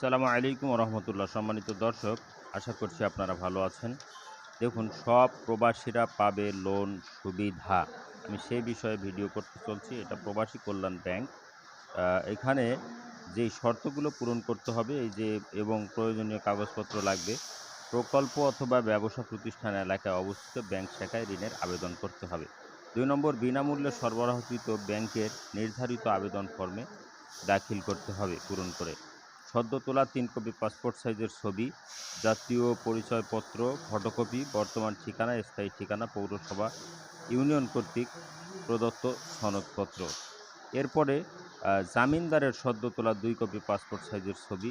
আসসালামু আলাইকুম রহমতুল্লাহ সম্মানিত দর্শক, আশা করছি আপনারা ভালো আছেন। দেখুন, সব প্রবাসীরা পাবে লোন সুবিধা। আমি সেই বিষয়ে ভিডিও করতে চলছি। এটা প্রবাসী কল্যাণ ব্যাংক এখানে যেই শর্তগুলো পূরণ করতে হবে, এই যে, এবং প্রয়োজনীয় কাগজপত্র লাগবে, প্রকল্প অথবা ব্যবসা প্রতিষ্ঠান এলাকায় অবস্থিত ব্যাংক শাখায় ঋণের আবেদন করতে হবে। দুই নম্বর, বিনামূল্যে সরবরাহকৃত ব্যাংকের নির্ধারিত আবেদন ফর্মে দাখিল করতে হবে, পূরণ করে। সদ্য তোলা তিন কপি পাসপোর্ট সাইজের ছবি, জাতীয় পরিচয়পত্র, ফটোকপি, বর্তমান ঠিকানা, স্থায়ী ঠিকানা, পৌরসভা, ইউনিয়ন কর্তৃক প্রদত্ত সনদপত্র। এরপরে জামিনদারের সদ্য তোলা দুই কপি পাসপোর্ট সাইজের ছবি,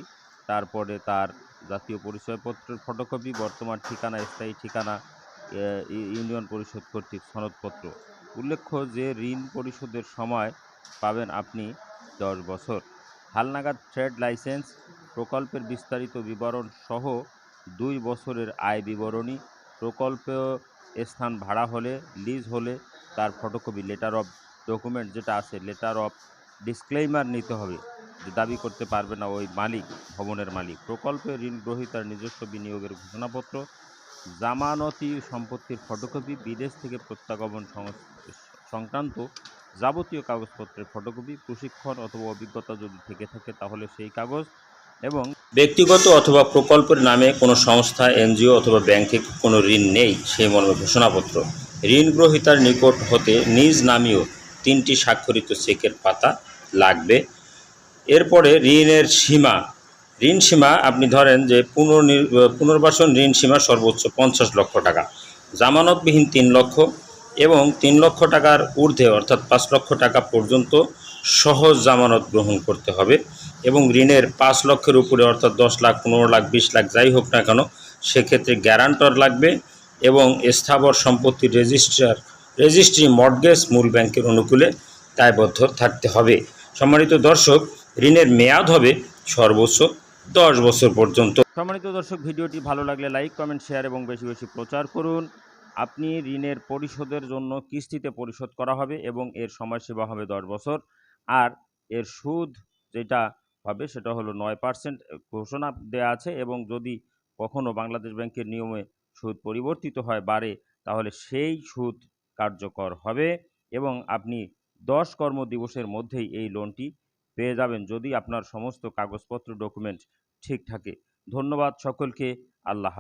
তারপরে তার জাতীয় পরিচয়পত্রের ফটোকপি, বর্তমান ঠিকানা, স্থায়ী ঠিকানা ইউনিয়ন পরিষদ কর্তৃক সনদপত্র। উল্লেখ্য যে ঋণ পরিশোধের সময় পাবেন আপনি দশ বছর। হালনাগাদ ট্রেড লাইসেন্স প্রকল্পের বিস্তারিত বিবরণ সহ দুই বছরের আয় বিবরণী প্রকল্প স্থান ভাড়া হলে, লিজ হলে, তার ফটোকপি লেটার অফ ডকুমেন্ট যেটা আছে লেটার অফ ডিসক্লেইমার নিতে হবে। যে দাবি করতে পারবে না ওই মালিক, ভবনের মালিক। প্রকল্পে ঋণ গ্রহীতার নিজস্ব বিনিয়োগের ঘোষণাপত্র, জামানতি সম্পত্তির ফটোকপি, বিদেশ থেকে প্রত্যাগমন সংক্রান্ত যাবতীয় কাগজপত্রের ফটোকপি প্রশিক্ষণ অথবা অভিজ্ঞতা যদি থেকে থাকে তাহলে সেই কাগজ এবং ব্যক্তিগত অথবা প্রকল্পের নামে কোনো সংস্থা, এনজিও অথবা ব্যাংকে কোনো ঋণ নেই, সেই মর্মে ঘোষণাপত্র ঋণ গ্রহীতার নিকট হতে নিজ নামীয় তিনটি স্বাক্ষরিত চেকের পাতা লাগবে। এরপরে ঋণের সীমা। ঋণ সীমা, আপনি ধরেন যে পুনর্বাসন ঋণ সীমা সর্বোচ্চ পঞ্চাশ লক্ষ টাকা। জামানতবিহীন তিন লক্ষ। এবং তিন লক্ষ টাকার ঊর্ধ্বে, অর্থাৎ পাঁচ লক্ষ টাকা পর্যন্ত সহজ জামানত গ্রহণ করতে হবে এবং ঋণের পাঁচ লক্ষের উপরে, অর্থাৎ দশ লাখ, পনেরো লাখ, বিশ লাখ, যাই হোক না কেন, সেক্ষেত্রে গ্যারান্টর লাগবে এবং স্থাবর সম্পত্তির রেজিস্ট্রার রেজিস্ট্রি মর্টগেজ মূল ব্যাংকের অনুকূলে দায়বদ্ধ থাকতে হবে। সম্মানিত দর্শক, ঋণের মেয়াদ হবে সর্বোচ্চ দশ বছর পর্যন্ত। সম্মানিত দর্শক, ভিডিওটি ভালো লাগলে লাইক, কমেন্ট, শেয়ার এবং বেশি বেশি প্রচার করুন। আপনি ঋণের পরিশোধের জন্য কিস্তিতে পরিশোধ করা হবে এবং এর সময়সীমা হবে দশ বছর। আর এর সুদ যেটা হবে সেটা হলো নয় পার্সেন্ট ঘোষণা দেওয়া আছে এবং যদি কখনো বাংলাদেশ ব্যাংকের নিয়মে সুদ পরিবর্তিত হয় বাড়ে, তাহলে সেই সুদ কার্যকর হবে এবং আপনি দশ কর্মদিবসের মধ্যেই এই লোনটি পেয়ে যাবেন যদি আপনার সমস্ত কাগজপত্র ডকুমেন্ট ঠিক থাকে। ধন্যবাদ সকলকে। আল্লাহ